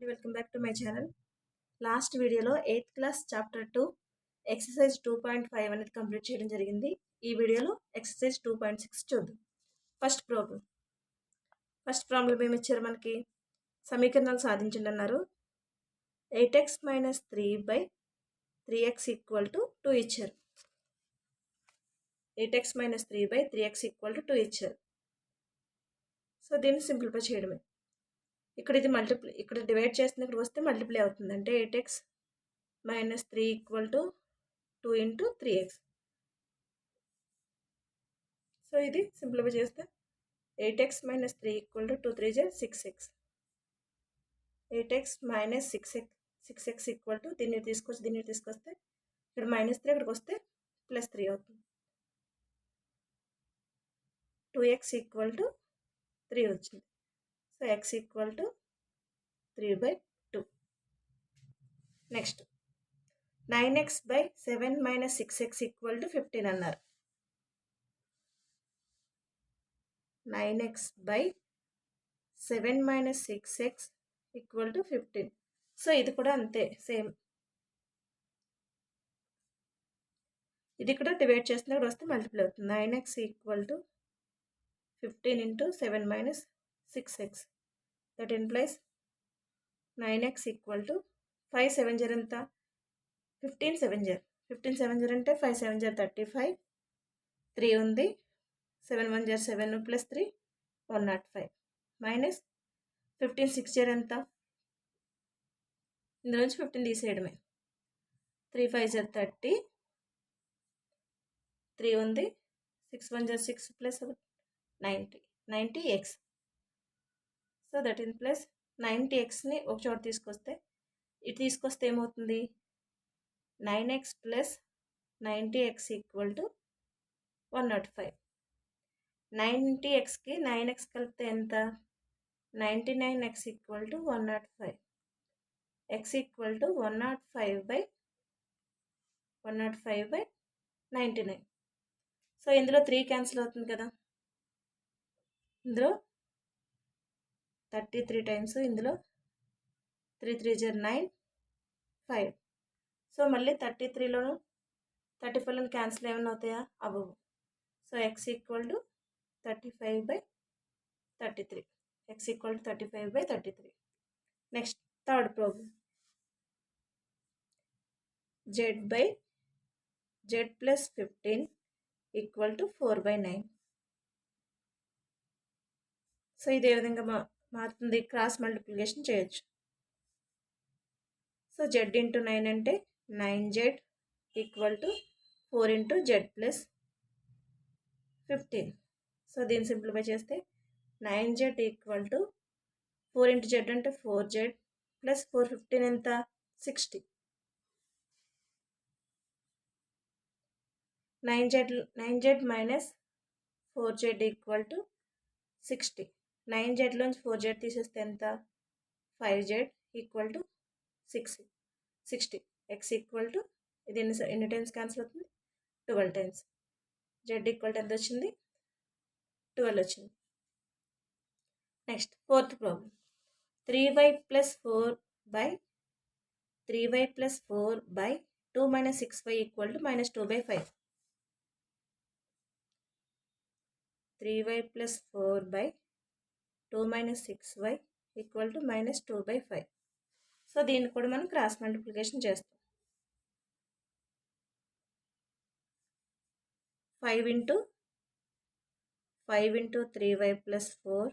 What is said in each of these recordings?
Welcome back to my channel last వీడియోలో eighth class chapter two exercise two point five అనేది complete చేయడం జరిగింది. ఈ వీడియోలో ఎక్సర్సైజ్ టూ పాయింట్ సిక్స్ చూద్దాం. ఫస్ట్ ప్రాబ్లం ఫస్ట్ ప్రాబ్లం ఏమి ఇచ్చారు మనకి? సమీకరణాలు సాధించండి అన్నారు. Eight x minus three by three x equal to two ఇచ్చారు. Eight x minus three by three x equal to two ఇచ్చారు. సో దీన్ని సింప్లిఫై చేయడమే. ఇక్కడ ఇది మల్టిప్లై ఇక్కడ డివైడ్ చేసిన ఇక్కడ వస్తే మల్టిప్లై అవుతుంది. అంటే eight x minus three equal to two into three x so ఇది సింప్లిఫై చేస్తే eight x minus three equal to two three J six x eight x minus six x six x equal to దీన్ని తీసుకొచ్చి దీన్ని తీసుకొస్తే ఇక్కడ minus three ఇక్కడికి వస్తే plus three అవుతుంది. Two x equal to three వచ్చింది. So x equal to three by two next nine x by seven minus six x equal to fifteen అన్నారు. Nine x by seven minus six x equal to fifteen so ఇది కూడా అంతే same ఇది కూడా divide చేస్తున్నప్పుడు వస్తే multiply అవుతుంది. Nine x equal to fifteen into seven minus six x that implies nine x equal to five seven జర్ ఎంత? Fifteen seven జర్ ఫిఫ్టీన్ సెవెన్ జర్ అంటే ఫైవ్ సెవెన్ జర్ థర్టీ ఫైవ్ త్రీ ఉంది. Seven one జర్ seven plus three one naught five minus fifteen six జర్ ఎంత? ఇందులో నుంచి fifteen తీసేయడమే. త్రీ ఫైవ్ జర్ థర్టీ త్రీ ఉంది. Six one జర్ six plus ninety ninety x so that in plus ninety ఎక్స్ని ఒక చోట తీసుకొస్తే ఇటు తీసుకొస్తే ఏమవుతుంది? Nine x plus ninety x equal to one naught five. Ninety ఎక్స్కి nine x కలిపితే ఎంత? Ninety nine x equal to one naught five. X equal to one naught five by one naught five by ninety nine. So ఇందులో three cancel అవుతుంది కదా? ఇందులో thirty three times ఇందులో three three జర్ nine five. So మళ్ళీ thirty త్రీలోను thirty ఫైవ్లోను cancel ఏమైనా అవుతాయా? అవ్వవు so x equal to thirty five by thirty three. X equal to thirty five by thirty three. Next third problem z by z plus fifteen equal to four by nine. So ఇదే విధంగా మా మారుతుంది. Cross multiplication చేయొచ్చు. So z into nine అంటే nine z equal to four into z plus fifteen. So దీన్ని simplify చేస్తే nine z equal to four into z అంటే four z plus four fifteen ఎంత? Sixty. Nine z nine z minus four z equal to sixty. Nine జెడ్లోంచి four z తీసేస్తే ఎంత? Five z equal to six sixty. X equal to ఇది ఎన్ని ఎన్ని times cancel అవుతుంది? Twelve times. Z equal to ఎంత వచ్చింది? Twelve వచ్చింది. Next fourth problem three y plus four by three y plus four by two minus six y equal to minus two by five. Three y plus four by two minus six y equal to minus two by five. So దీన్ని కూడా మనం cross multiplication చేస్తాం. Five into five into three y plus four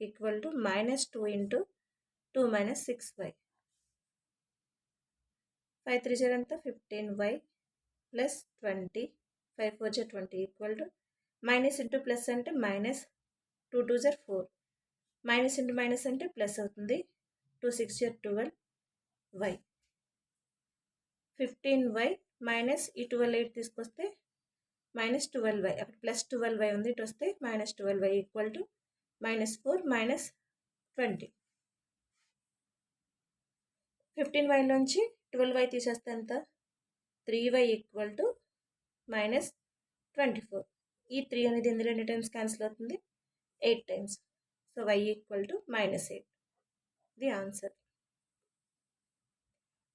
equal to minus two into two minus six y. Five three జర్ ఎంత? Fifteen y plus twenty. Five four జర్ twenty equal to minus into plus అంటే minus two two జర్ four. Minus into minus అంటే plus అవుతుంది. Two six year twelve y. Fifteen y minus ఈ twelve eight తీసుకొస్తే minus twelve y. అక్కడ plus twelve y ఉంది ఇటు వస్తే minus twelve y equal to minus four minus twenty. Fifteen వైలోంచి twelve y తీసేస్తే ఎంత? Three y equal to minus twenty four. ఈ three అనేది ఎందులో ఎన్ని టైమ్స్ క్యాన్సిల్ అవుతుంది? Eight times. So y equal to minus eight the answer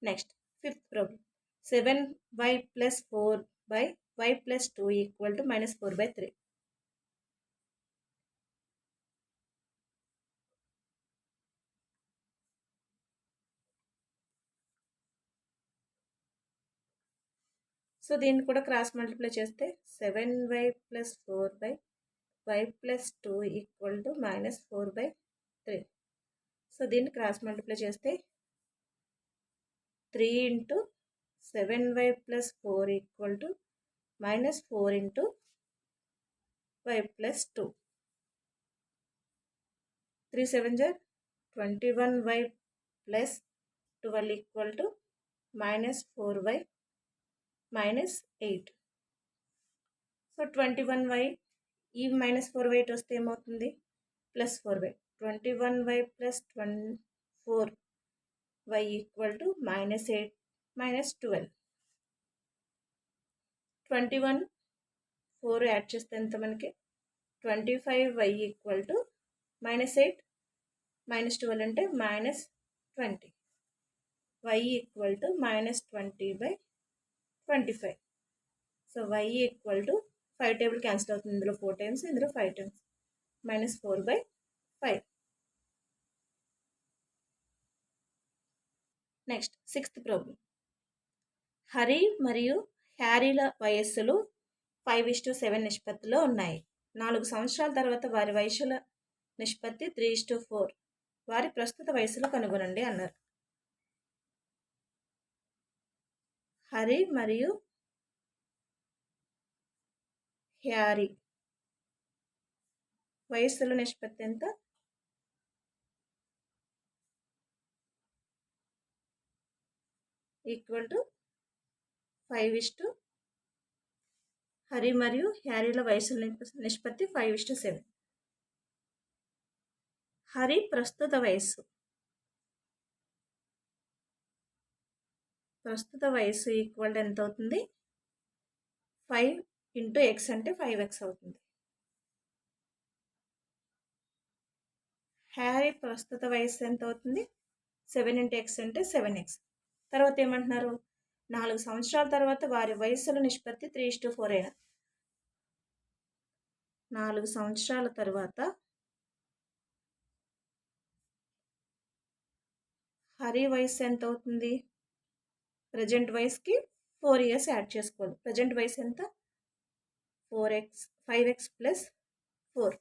next fifth problem. Seven y plus four by y plus two equal to minus four by three so దీన్ని కూడా cross multiply చేస్తే seven y plus four by y plus two equal to minus four by three. So దీన్ని cross multiply చేస్తే three into seven y plus four equal to minus four into y plus two. Three seven జర్ twenty one y plus twelve equal to minus four y minus eight. So twenty one y ఈ minus four eight వస్తే ఏమవుతుంది? Plus four y twenty one y plus twenty four y equal to minus eight minus twelve twenty one four add చేస్తే ఎంత మనకి? Twenty five y equal to minus eight minus twelve అంటే minus twenty y equal to minus twenty by twenty five so y equal to five table cancel అవుతుంది. ఇందులో four times ఇందులో five times minus four by five next sixth problem Hari మరియు హ్యారీల వయస్సులు five is to seven నిష్పత్తిలో ఉన్నాయి. నాలుగు సంవత్సరాల తర్వాత వారి వయసుల నిష్పత్తి త్రీ ఇస్ టు ఫోర్ వారి ప్రస్తుత వయసులు కనుగొనండి అన్నారు. హరి మరియు హ్యారీ. వయస్సుల నిష్పత్తి ఎంత? Equal to five is to Hari మరియు హ్యారీల వయసుల నిష్పత్తి five is to seven. Hari ప్రస్తుత వయస్సు. ప్రస్తుత వయసు ఈక్వల్ ఎంత అవుతుంది. ఫైవ్ ఇంటూ ఎక్స్ అంటే ఫైవ్ ఎక్స్ అవుతుంది. హ్యారీ ప్రస్తుత వయసు ఎంత అవుతుంది? సెవెన్ ఇంటూ ఎక్స్ అంటే సెవెన్ ఎక్స్. తర్వాత ఏమంటున్నారు? నాలుగు సంవత్సరాల తర్వాత వారి వయసుల నిష్పత్తి త్రీ టు ఫోర్ అయినా నాలుగు సంవత్సరాల తర్వాత హరి వయసు ఎంత అవుతుంది? ప్రజెంట్ వయసుకి ఫోర్ ఇయర్స్ యాడ్ చేసుకోవాలి. ప్రజెంట్ వయసు ఎంత? Four x five x plus four.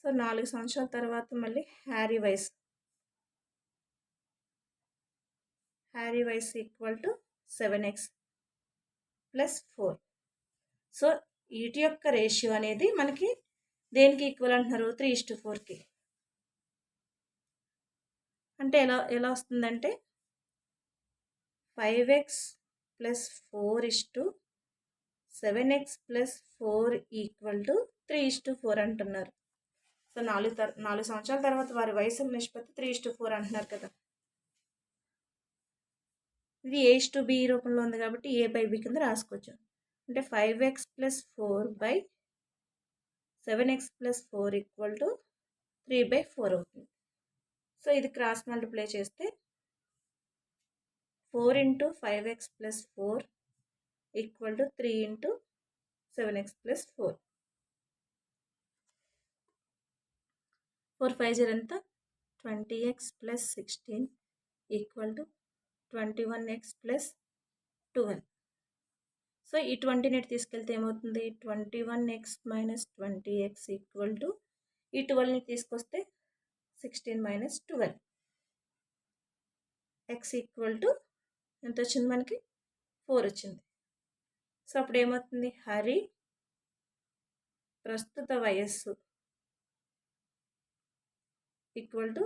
So నాలుగు సంవత్సరాల తర్వాత మళ్ళీ హ్యారీ వైస్. Harry vice equal to seven x plus four. So వీటి యొక్క రేషియో అనేది మనకి దేనికి ఈక్వల్ అంటున్నారు? త్రీ ఇస్టు ఫోర్కి. అంటే ఎలా ఎలా వస్తుందంటే five x plus four is to seven x plus four equal to three is to four అంటున్నారు. సో నాలుగు తర్ నాలుగు సంవత్సరాల తర్వాత వారి వయసు నిష్పత్తి త్రీ ఇస్ టు ఫోర్ అంటున్నారు కదా. ఇది ఏ టు బి రూపంలో ఉంది కాబట్టి ఏ బై బి కింద రాసుకోవచ్చు. అంటే five x plus four by seven x plus four equal to three by four అవుతుంది. సో ఇది క్రాస్ మల్టిప్లై చేస్తే four into five x plus four equal to three into seven x plus four four five zero ఎంత? Twenty x plus sixteen equal to twenty one x plus twelve so ఈ ట్వంటీని తీసుకెళ్తే ఏమవుతుంది? Twenty one x minus twenty x equal to ఈ ట్వెల్వ్ని తీసుకొస్తే sixteen minus twelve x equal to ఎంత వచ్చింది మనకి? ఫోర్ వచ్చింది. సో అప్పుడు ఏమవుతుంది హరి ప్రస్తుత వయస్సు ఈక్వల్ టు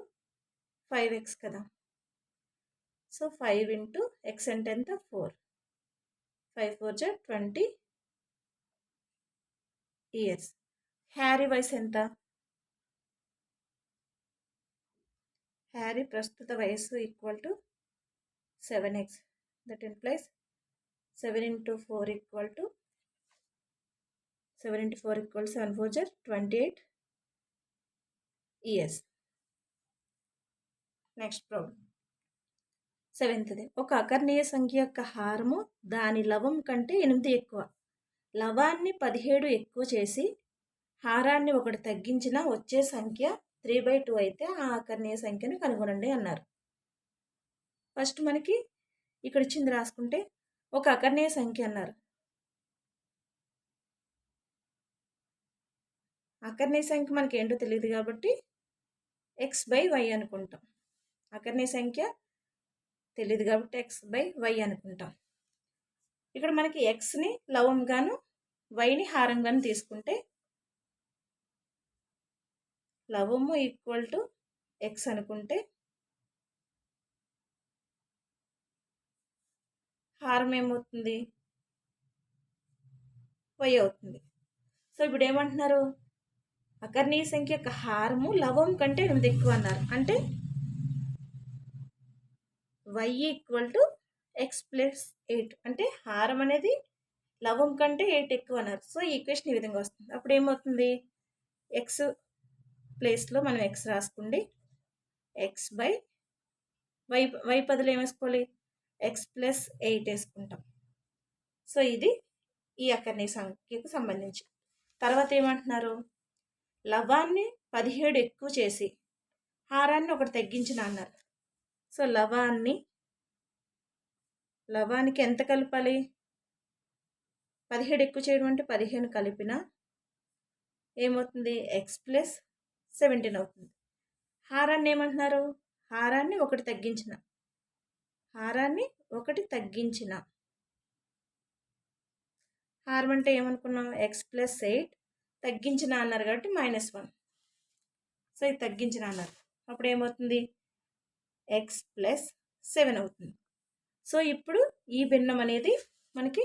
ఫైవ్ ఎక్స్ కదా. సో ఫైవ్ ఇంటూ ఎక్స్ అంటే ఎంత? ఫోర్. ఫైవ్ ఫోర్ జా ట్వంటీ ఇయర్స్. హ్యారీ వయసు ఎంత? హ్యారీ ప్రస్తుత వయస్సు equal to seven x. That implies seven into four equal to seven into four equal seven four జర్ twenty eight years. Next problem. సెవెంత్ది. ఒక అకర్ణీయ సంఖ్య యొక్క హారము దాని లవం కంటే ఎనిమిది ఎక్కువ. లవాన్ని పదిహేడు ఎక్కువ చేసి హారాన్ని ఒకటి తగ్గించిన వచ్చే సంఖ్య త్రీ బై టూ అయితే ఆ ఆకర్ణీయ సంఖ్యను కనుగొనండి అన్నారు. ఫస్ట్ మనకి ఇక్కడ ఇచ్చింది రాసుకుంటే ఒక అకర్ణీయ సంఖ్య అన్నారు. అకర్ణీయ సంఖ్య మనకి ఏంటో తెలియదు కాబట్టి ఎక్స్ బై వై అనుకుంటాం. అకర్ణీయ సంఖ్య తెలియదు కాబట్టి ఎక్స్ బై వై అనుకుంటాం. ఇక్కడ మనకి ఎక్స్ని లవంగాను వైని హారంగాను తీసుకుంటే లవము ఈక్వల్ టు ఎక్స్ అనుకుంటే హారం ఏమవుతుంది? వై అవుతుంది. సో ఇప్పుడు ఏమంటున్నారు? అకర్ణీయ సంఖ్య యొక్క హారము లవం కంటే ఎనిమిది ఎక్కువ అన్నారు. అంటే y equal to x plus eight అంటే హారం అనేది లవం కంటే ఎయిట్ ఎక్కువ అన్నారు. సో ఈ ఈక్వేషన్ ఈ విధంగా వస్తుంది. అప్పుడు ఏమవుతుంది? ఎక్స్ ప్లేస్లో మనం ఎక్స్ రాసుకోండి ఎక్స్ బై వై వై పదులు ఏమేసుకోవాలి ఎక్స్ ప్లస్ ఎయిట్ వేసుకుంటాం. సో ఇది ఈ అక్కర్ని సంఖ్యకు సంబంధించి. తర్వాత ఏమంటున్నారు? లవాన్ని పదిహేడు ఎక్కువ చేసి హారాన్ని ఒకటి తగ్గించిన అన్నారు. సో లవాన్ని లవానికి ఎంత కలపాలి? పదిహేడు ఎక్కువ చేయడం అంటే పదిహేను కలిపిన ఏమవుతుంది? ఎక్స్ ప్లస్ సెవెంటీన్ అవుతుంది. హారాన్ని ఏమంటున్నారు? హారాన్ని ఒకటి తగ్గించిన. హారాన్ని ఒకటి తగ్గించిన. హారం అంటే ఏమనుకున్నాం? ఎక్స్ ప్లస్ ఎయిట్ తగ్గించిన అన్నారు కాబట్టి మైనస్ వన్ సో ఇది తగ్గించిన అన్నారు. అప్పుడు ఏమవుతుంది? ఎక్స్ ప్లస్ సెవెన్ అవుతుంది. సో ఇప్పుడు ఈ భిన్నం అనేది మనకి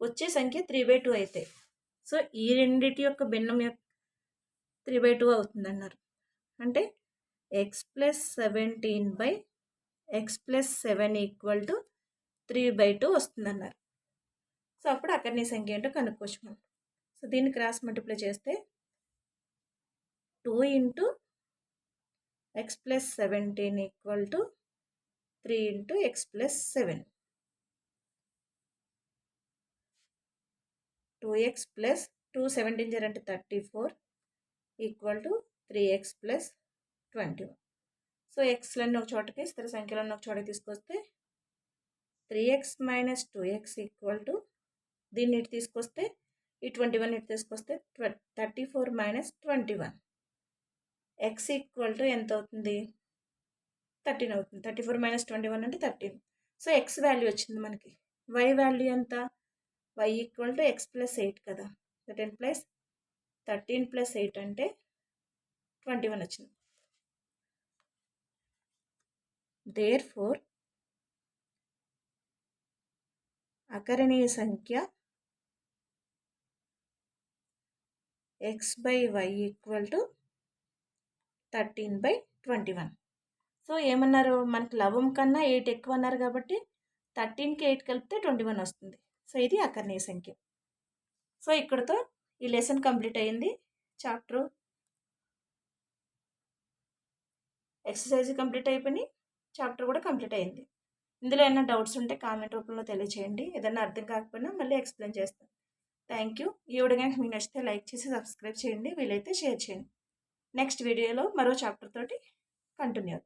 వచ్చే సంఖ్య త్రీ బై టూ అవుతాయి సో ఈ రెండింటి యొక్క భిన్నం యొక్క త్రీ బై టూ అవుతుంది అన్నారు అంటే x plus seventeen by x plus seven equal to three by two వస్తుందన్నారు. So అప్పుడు అక్కడని సంఖ్య ఏంటో కనుక్కోవచ్చు మనం సో దీన్ని క్రాస్ మల్టిప్లై చేస్తే two into x plus seventeen equal to three into x plus seven. Two x plus two seventeen జరంటే thirty four equal to three x plus twenty one. So ఎక్స్లన్నీ ఒక చోటకి స్థిర సంఖ్యలన్నీ ఒక చోటకి తీసుకొస్తే three x minus two x equal to దీన్ని ఇటు తీసుకొస్తే ఈ ట్వంటీ వన్ ఇటు తీసుకొస్తే thirty four minus twenty one x equal to ఎంత అవుతుంది? థర్టీన్ అవుతుంది. Thirty four minus twenty one అంటే థర్టీన్ సో ఎక్స్ వాల్యూ వచ్చింది మనకి. వై వాల్యూ ఎంత? Y equal to x plus eight కదా. Thirteen plus thirteen plus eight అంటే twenty one వచ్చింది. దేర్ ఫోర్ అకరణీయ సంఖ్య x by y equal to thirteen by twenty one so ఏమన్నారు? మనకి లవం కన్నా ఎయిట్ ఎక్కువ అన్నారు కాబట్టి థర్టీన్కి ఎయిట్ కలిపితే ట్వంటీ వన్ వస్తుంది. సో ఇది అకర్ణీయ సంఖ్య. సో ఇక్కడతో ఈ లెసన్ కంప్లీట్ అయింది. చాప్టర్ ఎక్సర్సైజ్ కంప్లీట్ అయిపోయినాయి. చాప్టర్ కూడా కంప్లీట్ అయింది. ఇందులో ఏమైనా డౌట్స్ ఉంటే కామెంట్ రూపంలో తెలియచేయండి. ఏదైనా అర్థం కాకపోయినా మళ్ళీ ఎక్స్ప్లెయిన్ చేస్తాను. Thank you. ఈ వీడియో కనుక మీకు నచ్చితే లైక్ చేసి సబ్స్క్రైబ్ చేయండి. వీలైతే షేర్ చేయండి. నెక్స్ట్ వీడియోలో మరో చాప్టర్ తోటి కంటిన్యూ